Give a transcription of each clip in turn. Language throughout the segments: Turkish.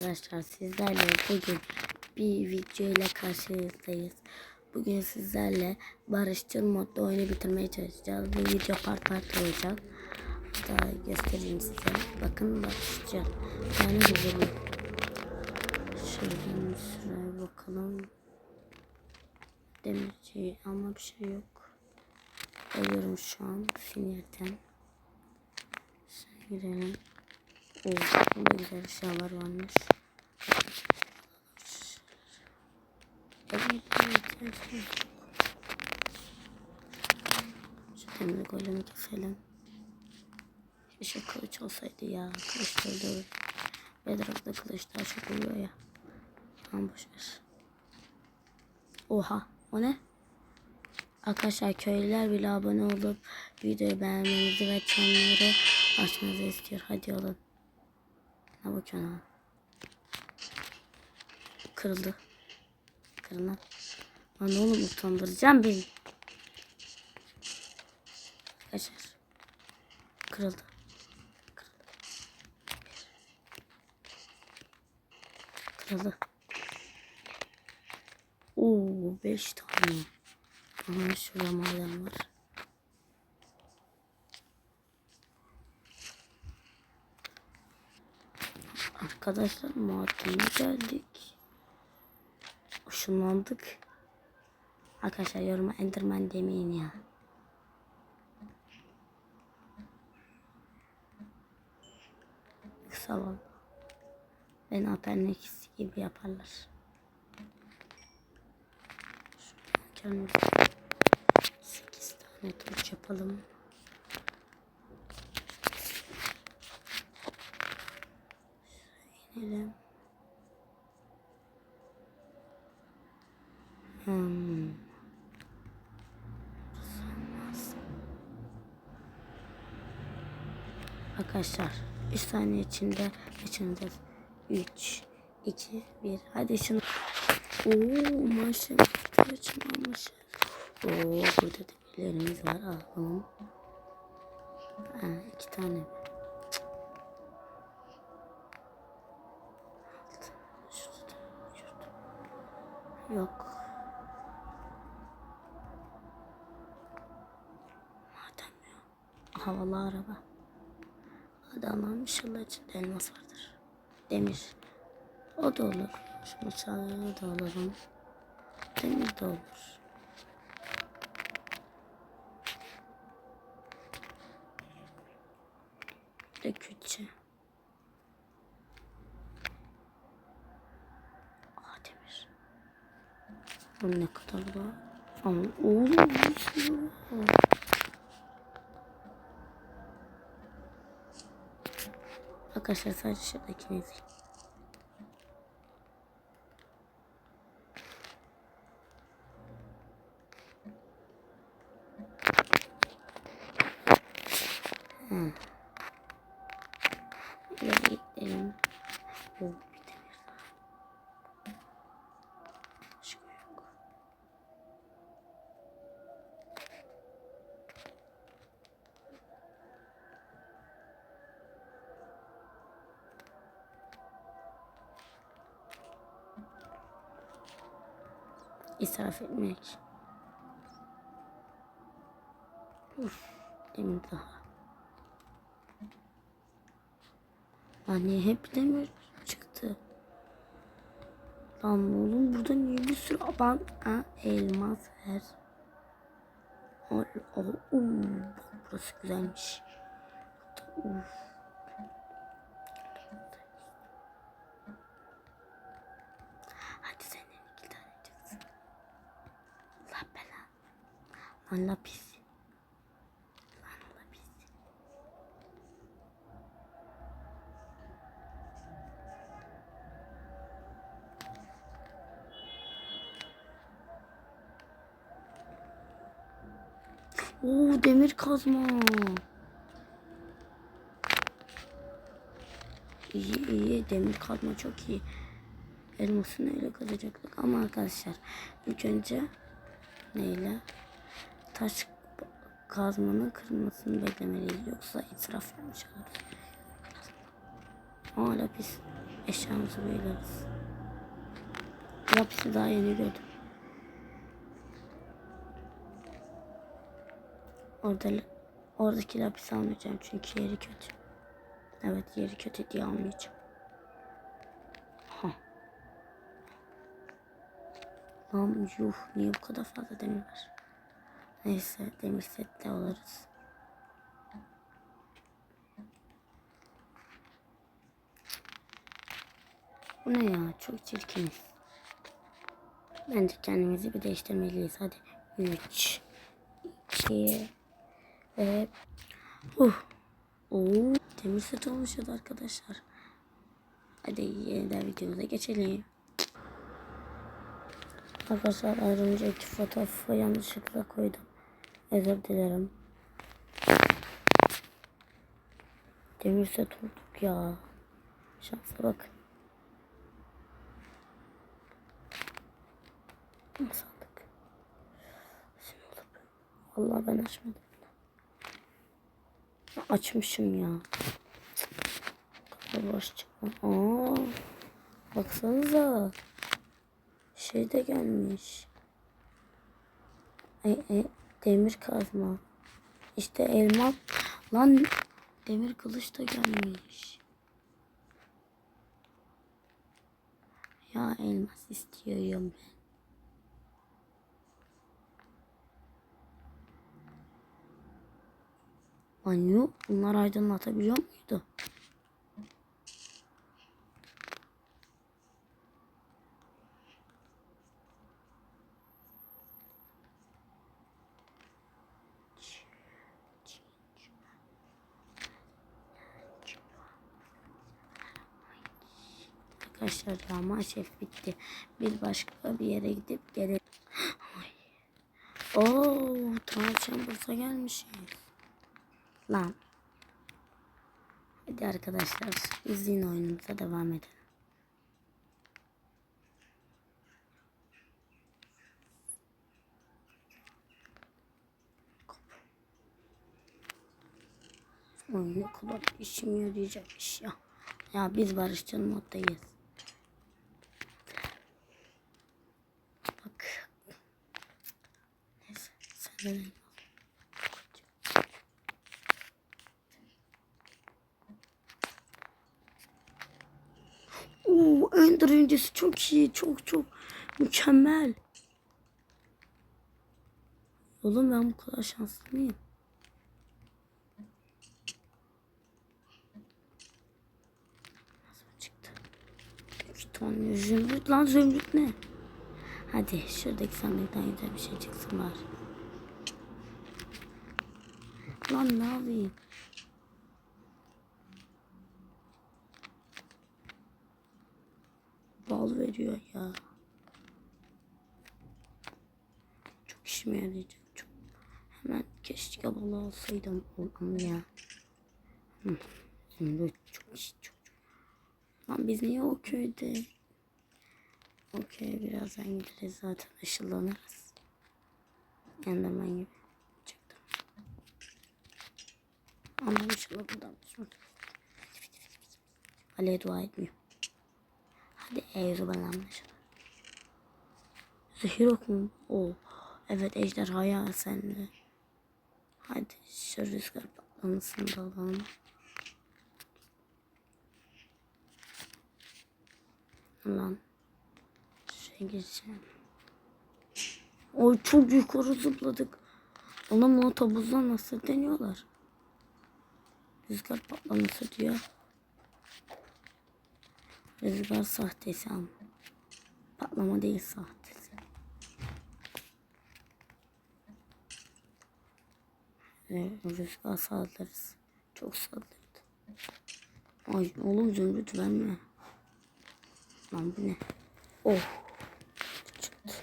Arkadaşlar sizlerle bugün bir video ile karşınızdayız. Bugün sizlerle barışçıl modda oyunu bitirmeye çalışacağız. Bu video part part olacak. Hatta göstereyim size. Bakın barışçıl. Yani güzelim. Şuradan şuraya bakalım. Demirci ama bir şey yok. Ölüyorum şu an sinirden. Şöyle girelim. Oo, burada güzel eşyalar varmış. Evet, evet, evet, demir golemi keselim. Keşke kılıç olsaydı ya. Kılıç da öyle. Bedrock'ta kılıç daha çok oluyor ya. Tamam boşver. Oha o ne? Arkadaşlar köylüler bile abone olup videoyu beğenmenizi ve çanları açmanızı istiyor. Hadi olun. Ne bakıyorsun ha? Kırıldı. Kırılan. Lan oğlum utandıracağım beni. Arkadaşlar. Kırıldı. Kırıldı. Kırıldı. Oo, beş tane. Aha şurada maden var. Arkadaşlar madene geldik. Işınlandık. Arkadaşlar yoruma Enderman demeyin ya. Kısa valla. Ben Apernex gibi yaparlar. Şuradan 8 tane torç yapalım. İnelim. Hmm. Arkadaşlar 3 saniye içinde geçineceğiz. 3, 2, 1. Hadi şunu. Oo maşallah. Kaçmamışız. Oo burada demirlerimiz var. Alalım. Ha, iki tane. Yok. Madem yok. Havalı araba. Allah'ım inşallah içinde elmas vardır. Demir. O da olur. Şu bıçağı da alalım. Demir de olur. De külçe. Aa demir. Bu ne kadar bu? Ama oğlum. Arkadaşlar sadece şuradakini izleyin. Hmm. İsraf etmek. Uf, demir daha. Anne hep demir çıktı. Lan oğlum burada niye bir sürü aban ha, elmas ver. Ay, ay, uu, burası güzelmiş. Uf. Lan. Oo demir kazma. İyi iyi demir kazma çok iyi. Elmasını öyle kazacaktık ama arkadaşlar ilk önce neyle taş kazmanın kırılmasını beklemeliyiz yoksa israf yapmış oluruz. Aa lapis. eşyamızı koyarız. Lapisi daha yeni gördüm. Orada oradaki lapisi almayacağım çünkü yeri kötü. Evet yeri kötü diye almayacağım. Ha. Lan yuh niye bu kadar fazla demir var? Neyse demir setle alırız. Bu ne ya? Çok çirkin. Bence kendimizi bir değiştirmeliyiz. Hadi. 3 2 ve uh. Oo, demir set olmuşuz arkadaşlar. Hadi yeniden videomuza geçelim. Arkadaşlar az önceki fotoğrafı yanlışlıkla koydum. Özür dilerim. Demir set olduk ya. Şansa bak. Nasıl aldık? Şimdi. Vallahi ben açmadım. Açmışım ya. Kadar boş çıkma. Aa, baksanıza. Şey de gelmiş. Ay, ay, demir kazma. İşte elma. Lan demir kılıç da gelmiş. Ya elmas istiyorum ben. Banyo bunlar aydınlatabiliyor muydu? Arkadaşlar ya maalesef bitti. Bir başka bir yere gidip gelelim. Oo, tavşan bursa gelmişiz. Lan. Hadi arkadaşlar izleyin oyunumuza devam edelim. Oyun ne kadar işime yarayacak iş ya. Ya biz barışçıl moddayız. Bak. Neyse de Oo, Ender öncesi çok iyi. Çok çok mükemmel. Oğlum ben bu kadar şanslı mıyım? İki tane zümrüt lan zümrüt ne? Hadi şuradaki sandıktan güzel bir şey çıksın var. Lan ne yapayım? bal veriyor ya. Çok işime yarayacak. Çok. Hemen keşke bal alsaydım ama ya. Şimdi çok iş çok. Lan biz niye o köyde? O köye birazdan gideriz zaten ışınlanırız. Enderman gibi İnşallah buradan. Ali'ye dua etmiyor. Hadi eğri bana anlaşalım. Zehir ok mu? Oo. Evet ejderhaya sende. Hadi şu rüzgar patlamasını da alalım. Lan. Şuraya geçeceğim. Oy çok yukarı zıpladık. Oğlum o tabuzdan nasıl deniyorlar? Rüzgar patlaması diyor. Rüzgar sahtesi ama. Patlama değil sahtesi. Rüzgar saldırırız. Çok saldırdı. Ay oğlum zümrüt verme. Lan bu ne? Oh. Çıktı.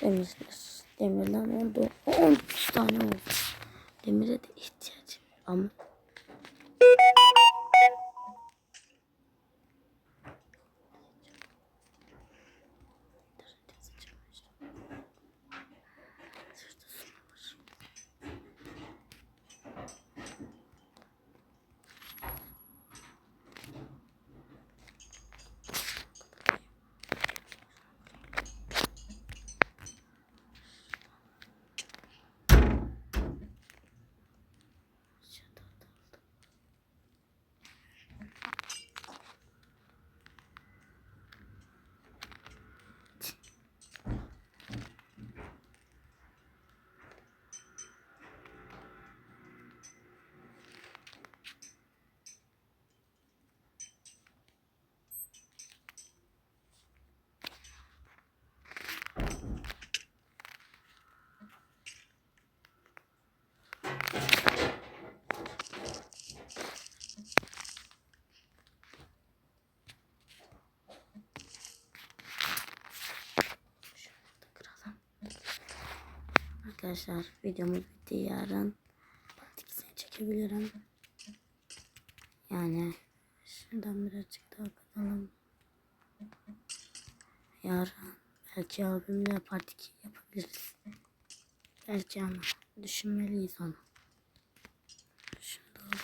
Demirler. Demirler oldu. 13 tane oldu. Demire de ihtiyacım var ama Thank you. Arkadaşlar videomuz bitti yarın. Part 2'sini çekebilirim. Yani şuradan birazcık daha katalım. Yarın belki abimle part 2 yapabiliriz. Belki ama düşünmeliyiz onu. Da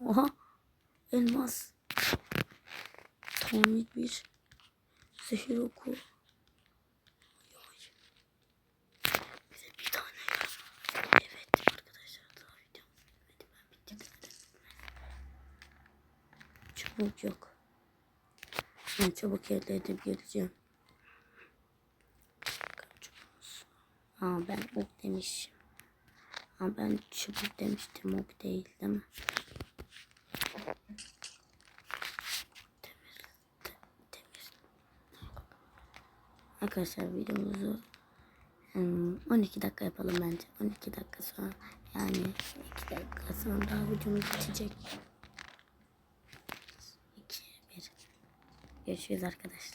Oha elmas. Tomik bir zehir oku. Ay, ay. Bize bir tane Evet arkadaşlar daha videomuz bitmedi. Ben bitirdim. Çabuk yok. Ben çabuk elde edip geleceğim. Aa ben ok demişim. Aa ben çubuk demiştim ok değil değil mi? Demir, de- demir. Arkadaşlar videomuzu hmm, 12 dakika yapalım bence. 12 dakika sonra yani 2 dakika sonra videomuz bitecek. 2 1 Görüşürüz arkadaşlar.